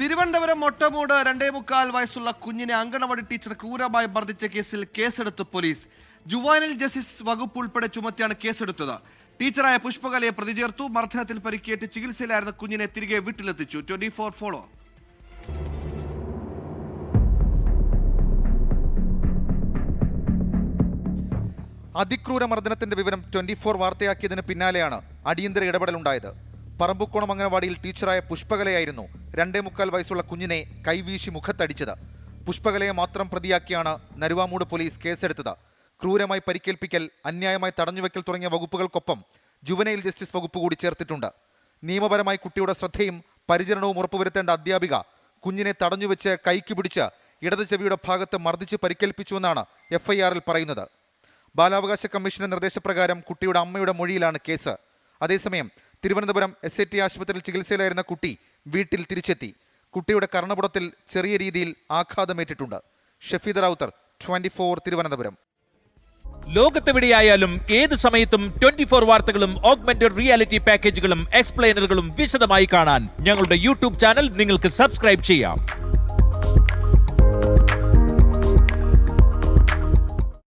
തിരുവനന്തപുരം മൊട്ടമൂട് രണ്ടേ മുക്കാൽ വയസ്സുള്ള കുഞ്ഞിനെ അങ്കണവാടി ടീച്ചർ ക്രൂരമായി മർദ്ദിച്ച കേസിൽ കേസെടുത്ത് പോലീസ്. ജുവാനിൽ ജസ്റ്റിസ് വകുപ്പ് ഉൾപ്പെടെ ചുമത്തിയാണ് കേസെടുത്തത്. ടീച്ചറായ പുഷ്പകലയെ പ്രതി ചേർത്തു മർദ്ദനത്തിൽ പരിക്കേറ്റ് ചികിത്സയിലായിരുന്ന കുഞ്ഞിനെ തിരികെ വീട്ടിലെത്തിച്ചു. ട്വന്റി ഫോർ ഫോളോ അതിക്രൂര മർദ്ദനത്തിന്റെ വിവരം ട്വന്റി ഫോർ വാർത്തയാക്കിയതിന് പിന്നാലെയാണ് അടിയന്തര ഇടപെടലുണ്ടായത്. പറമ്പുക്കോണം അംഗനവാടിയിൽ ടീച്ചറായ പുഷ്പകലയായിരുന്നു രണ്ടേ മുക്കാൽ വയസ്സുള്ള കുഞ്ഞിനെ കൈവീശി മുഖത്തടിച്ചത്. പുഷ്പകലയെ മാത്രം പ്രതിയാക്കിയാണ് നരുവാമൂട് പോലീസ് കേസെടുത്തത്. ക്രൂരമായി പരിക്കേൽപ്പിക്കൽ അന്യായമായി തടഞ്ഞുവെക്കൽ തുടങ്ങിയ വകുപ്പുകൾക്കൊപ്പം ജുവനൈൽ ജസ്റ്റിസ് വകുപ്പ് കൂടി ചേർത്തിട്ടുണ്ട്. നിയമപരമായി കുട്ടിയുടെ ശ്രദ്ധയും പരിചരണവും ഉറപ്പുവരുത്തേണ്ട അധ്യാപിക കുഞ്ഞിനെ തടഞ്ഞുവെച്ച് കൈക്ക് പിടിച്ച് ഇടത് ചെവിയുടെ ഭാഗത്ത് മർദ്ദിച്ച് പരിക്കേൽപ്പിച്ചുവെന്നാണ് എഫ്ഐആറിൽ പറയുന്നത്. ബാലാവകാശ കമ്മീഷന്റെ നിർദ്ദേശപ്രകാരം കുട്ടിയുടെ അമ്മയുടെ മൊഴിയിലാണ് കേസ്. അതേസമയം തിരുവനന്തപുരം എസ് എ ടി ആശുപത്രിയിൽ ചികിത്സയിലായിരുന്ന കുട്ടി വീട്ടിൽ തിരിച്ചെത്തി. കുട്ടിയുടെ കർണപുടത്തിൽ ചെറിയ രീതിയിൽ ആഘാതമേറ്റിട്ടുണ്ട്. Shafeed Rowther twenty four Thiruvananthapuram. ലോകത്തെവിടെയായാലും ഏത് സമയത്തും ട്വന്റി ഫോർ വാർത്തകളും ഓഗ്മെന്റഡ് റിയാലിറ്റി പാക്കേജുകളും എക്സ്പ്ലെയിനറുകളും വിശദമായി കാണാൻ ഞങ്ങളുടെ യൂട്യൂബ് ചാനൽ നിങ്ങൾക്ക് സബ്സ്ക്രൈബ് ചെയ്യാം.